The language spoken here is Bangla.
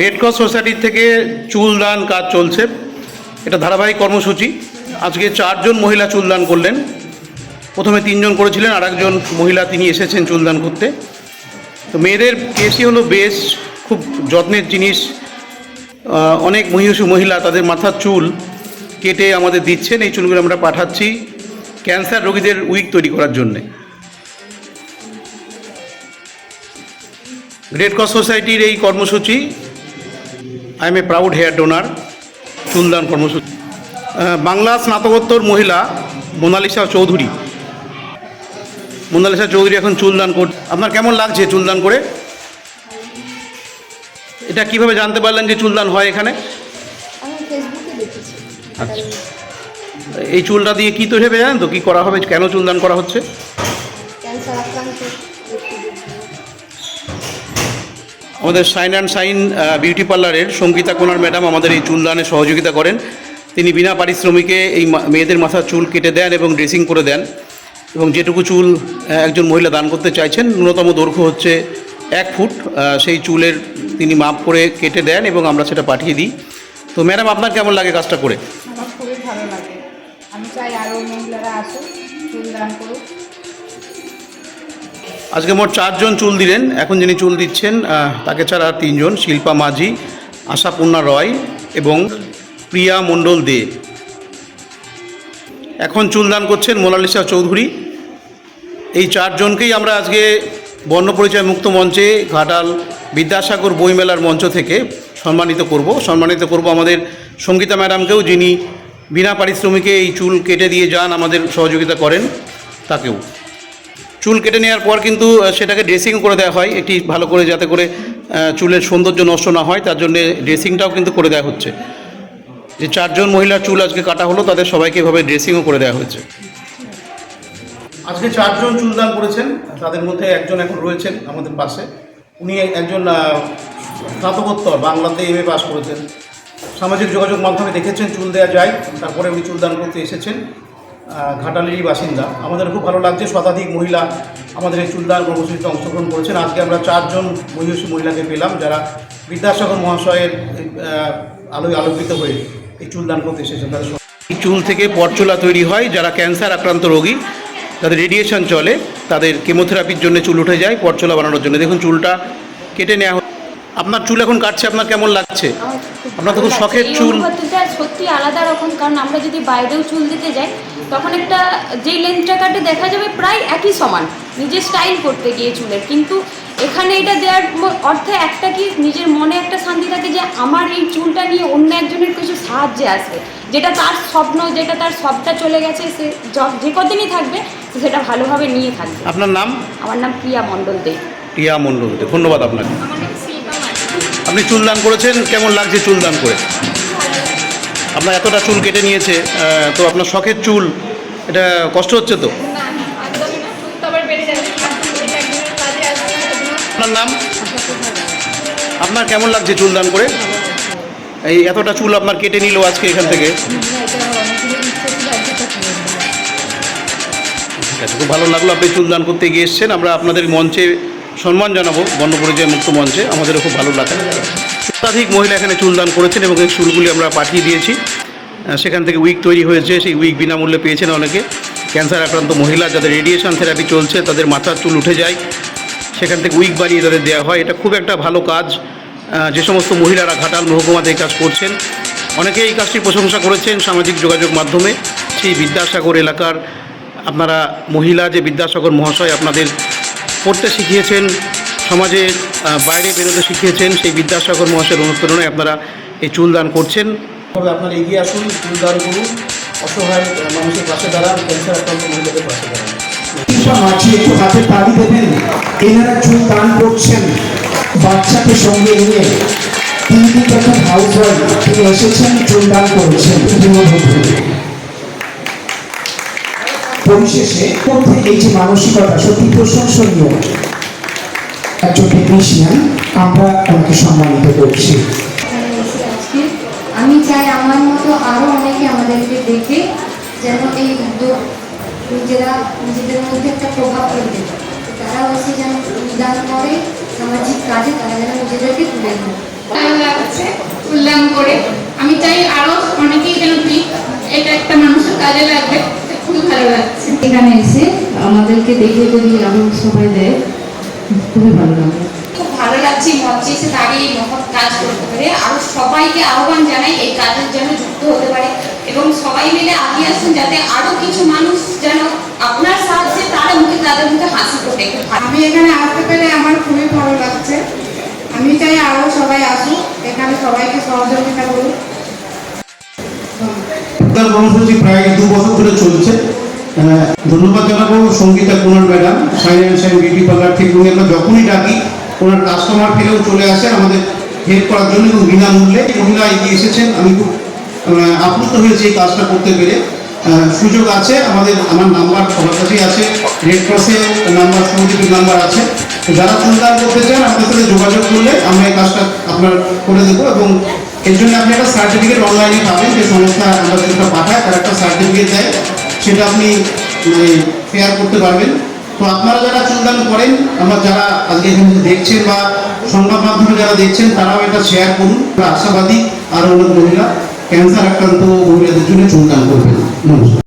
রেড ক্রস সোসাইটির থেকে চুল দান কাজ চলছে। এটা ধারাবাহিক কর্মসূচি। আজকে চারজন মহিলা চুল দান করলেন। প্রথমে তিনজন করেছিলেন আর একজন মহিলা তিনি এসেছেন চুল দান করতে। তো মেয়েদের কেসই হলো বেশ, খুব যত্নের জিনিস। অনেক মহিষী মহিলা তাদের মাথার চুল কেটে আমাদের দিচ্ছেন। এই চুলগুলো আমরা পাঠাচ্ছি ক্যান্সার রোগীদের উইক তৈরি করার জন্যে। রেড ক্রস সোসাইটির এই কর্মসূচি I am a proud hair donor চুলদান কর্মসূচি বাংলা স্নাতকোত্তর মহিলা মোনালিসা চৌধুরী মোনালিসা চৌধুরী এখন চুলদান কর আপনার কেমন লাগছে চুলদান করে? এটা কীভাবে জানতে পারলেন যে চুলদান হয় এখানে? আচ্ছা। এই চুলটা দিয়ে কী তৈরি হবে জানেন তো? কী করা হবে? কেন চুলদান করা হচ্ছে? আমাদের সাইন অ্যান্ড সাইন বিউটি পার্লারের সঙ্গীতা কোনার ম্যাডাম আমাদের এই চুলদানে সহযোগিতা করেন। তিনি বিনা পারিশ্রমিকে এই মেয়েদের মাথার চুল কেটে দেন এবং ড্রেসিং করে দেন। এবং যেটুকু চুল একজন মহিলা দান করতে চাইছেন, ন্যূনতম দৈর্ঘ্য হচ্ছে এক ফুট সেই চুলের তিনি মাপ করে কেটে দেন এবং আমরা সেটা পাঠিয়ে দিই। তো ম্যাডাম, আপনার কেমন লাগে কাজটা করে? আমার খুবই ভালো লাগে। আমি চাই আরও মহিলারা আসুক, চুল দান করুক। আজকে মোট চারজন চুল দিলেন। এখন যিনি চুল দিচ্ছেন তাকে ছাড়া আর তিনজন, শিল্পা মাঝি, আশাপূর্ণা রয় এবং প্রিয়া মণ্ডল দে। এখন চুলদান করছেন মোনালিসা চৌধুরী। এই চারজনকেই আমরা আজকে বর্ণপরিচয় মুক্ত মঞ্চে ঘাটাল বিদ্যাসাগর বইমেলার মঞ্চ থেকে সম্মানিত করব। সম্মানিত করব আমাদের সঙ্গীতা ম্যাডামকেও, যিনি বিনা পারিশ্রমিকে এই চুল কেটে দিয়ে যান, আমাদের সহযোগিতা করেন, তাকেও। চুল কেটে নেওয়ার পর কিন্তু সেটাকে ড্রেসিং করে দেওয়া হয়, একটি ভালো করে যাতে করে চুলের সৌন্দর্য নষ্ট না হয়, তার জন্য ড্রেসিংটাও কিন্তু করে দেওয়া হচ্ছে। যে চারজন মহিলার চুল আজকে কাটা হলো, তাদের সবাইকে এভাবে ড্রেসিংও করে দেওয়া হয়েছে। আজকে চারজন চুলদান করেছেন, তাদের মধ্যে একজন এখন রয়েছেন আমাদের পাশে। উনি একজন স্নাতকোত্তর, বাংলাতে এম এ পাস করেছেন। সামাজিক যোগাযোগ মাধ্যমে দেখেছেন চুল দেওয়া যায়, তারপরে উনি চুলদান করতে এসেছেন। ঘাটালেরই বাসিন্দা। আমাদের খুব ভালো লাগছে, শতাধিক মহিলা আমাদের এই চুলদান কর্মসূচিতে অংশগ্রহণ করেছেন। আজকে আমরা চারজন মহিষী মহিলাকে পেলাম, যারা বিদ্যাসাগর মহাশয়ের আলোয় আলোকিত হয়ে এই চুলদান করতে এসেছেন। এই চুল থেকে পরচুলা তৈরি হয়, যারা ক্যান্সার আক্রান্ত রোগী, তাদের রেডিয়েশন চলে, তাদের কেমোথেরাপির জন্য চুল উঠে যায়, পরচুলা বানানোর জন্য। দেখুন, চুলটা কেটে নেওয়া। আপনার চুল এখন কাটছে আপনার কেমন লাগছে? আপনার তো খুব শখের চুল। সত্যি আলাদা রকম কারণ আমরা যদি বাইরেও চুল দিতে যাই তখন একটা যেই লেন্থটা কাটে দেখা যাবে প্রায় একই সমান নিজের স্টাইল করতে গিয়ে চুলের। কিন্তু এখানে এটা দেওয়ার অর্থে একটা কি নিজের মনে একটা শান্তি থাকে যে আমার এই চুলটা নিয়ে অন্য একজনের কিছু সাহায্যে আসবে। যেটা তার স্বপ্ন যেটা তার সবটা চলে গেছে সে যে কদিনই থাকবে সেটা ভালোভাবে নিয়ে থাকবে। আপনার নাম? আমার নাম প্রিয়া মণ্ডল দে। টিয়া মণ্ডল ধন্যবাদ আপনাকে। আমার চুল আপনি চুলদান করেছেন কেমন লাগছে চুল দান করে? আপনার এতটা চুল কেটে নিয়েছে তো আপনার শখের চুল এটা কষ্ট হচ্ছে তো? আপনার নাম? আপনার কেমন লাগছে চুল দান করে? এই এতটা চুল আপনার কেটে নিল আজকে এখান থেকে। ঠিক আছে খুব ভালো লাগল আপনি চুল দান করতে গিয়ে এসছেন। আমরা আপনাদের মঞ্চে সম্মান জানাব বর্ণপরিচয় মুক্ত মঞ্চে। আমাদেরও খুব ভালো লাগে শতাধিক মহিলা এখানে চুলদান করেছেন এবং এই চুলগুলি আমরা পাঠিয়ে দিয়েছি। সেখান থেকে উইক তৈরি হয়েছে। সেই উইক বিনামূল্যে পেয়েছেন অনেকে। ক্যান্সার আক্রান্ত মহিলা, যাদের রেডিয়েশন থেরাপি চলছে, তাদের মাথার চুল উঠে যায়। সেখান থেকে উইক বানিয়ে তাদের দেওয়া হয়। এটা খুব একটা ভালো কাজ। যে সমস্ত মহিলারা ঘাটাল মহকুমাতে এই কাজ করছেন অনেকে এই কাজটি প্রশংসা করেছেন সামাজিক যোগাযোগ মাধ্যমে। সেই বিদ্যাসাগর এলাকার আপনারা মহিলা, যে বিদ্যাসাগর মহাশয় আপনাদের পড়তে শিখিয়েছেন সমাজে বাইরে বেরোতে শিখিয়েছেন সেই বিদ্যাসাগর মহাশয়ের অনুপ্রেরণায় আপনারা এই চুলদান করছেন। আপনারা এগিয়ে আসুন চুলদান করুন অসহায় মানুষের পাশে দাঁড়ান ক্যান্সার আক্রান্ত মহিলাদের পাশে দাঁড়ান। মাঝি একটু হাতে তালি দেবেন এনারা চুল দান করছেন। বাচ্চাকে সঙ্গে নিয়ে তিনি কিন্তু হাউস ওয়াইফ তিনি এসেছেন চুল দান করেছেন। গৃহবধূ পরিশেষে মধ্যে এই যে মানসিকতা সত্যি প্রশংসনীয়। একজন টেকনিশিয়ান আমরা ওনাকে সম্মানিত করছি। আমি চাই আমার মতো আরও অনেকে আমাদেরকে দেখে যেন এই উদ্যোগ নিজেরা নিজেদের মধ্যে একটা প্রভাব ফেলতে তারাও এসে যেন নিদান করে সামাজিক কাজে তারা যেন নিজেদেরকে তুলে ধরে। ভালো লাগছে উল্লাম করে। আমি চাই আরও অনেকেই যেন এটা একটা মানুষের কাজে লাগবে। খুবই ভালো লাগছে। এখানে এসে আমাদেরকে দেখে যদি আরও সবাই দেয় খুবই ভালো লাগে। খুব ভালো লাগছে মঞ্চে এসে দাঁড়িয়ে এই মহৎ কাজ করতে পেরে। আরও সবাইকে আহ্বান জানাই এই কাজের জন্য যুক্ত হতে পারে এবং সবাই মিলে আগিয়ে আসুন যাতে আরও কিছু মানুষ যেন আপনার সাহায্যে তারা মুখে তাদের মুখে হাসি ফোটে। আমি এখানে আসতে পেরে আমার খুবই ভালো লাগছে। আমি চাই আরও সবাই আসুক। এখানে সবাইকে সহযোগিতা করুক। উদ্যান কর্মসূচি প্রায় দু বছর ধরে চলছে। ধন্যবাদ জানাব Sangeeta Kumar madam sign and sign beauty parlour থেকে উনি আমরা যখনই ডাকি, ওনার কাস্টমার পেলেও চলে আসে, আমাদের হেল্প করার জন্য এবং বিনামূল্যে মহিলা এগিয়ে এসেছেন। আমি খুব আপ্লুত হয়েছি এই কাজটা করতে পেরে। সুযোগ আছে, আমাদের, আমার নাম্বার সবার কাছেই আছে রেড ক্রসে নাম্বার সহযোগীর নাম্বার আছে। যারা চুলদান করতে চান, আমাদের সাথে যোগাযোগ করলে আমরা এই কাজটা আপনার করে দেবো এবং এর জন্য আপনি একটা সার্টিফিকেট অনলাইনে পাবেন, যে সংস্থা যেটা পাঠায়, তার একটা সার্টিফিকেট দেয়, সেটা আপনি মানে শেয়ার করতে পারবেন। তো আপনারা যারা চুলদান করেন, আমরা যারা আজকে এখানে দেখছেন বা সংবাদ মাধ্যমে যারা দেখছেন, তারাও এটা শেয়ার করুন। আশাবাদী আর অনেক মহিলা ক্যান্সার আক্রান্ত মহিলাদের জন্য চুলদান করবেন। নমস্কার।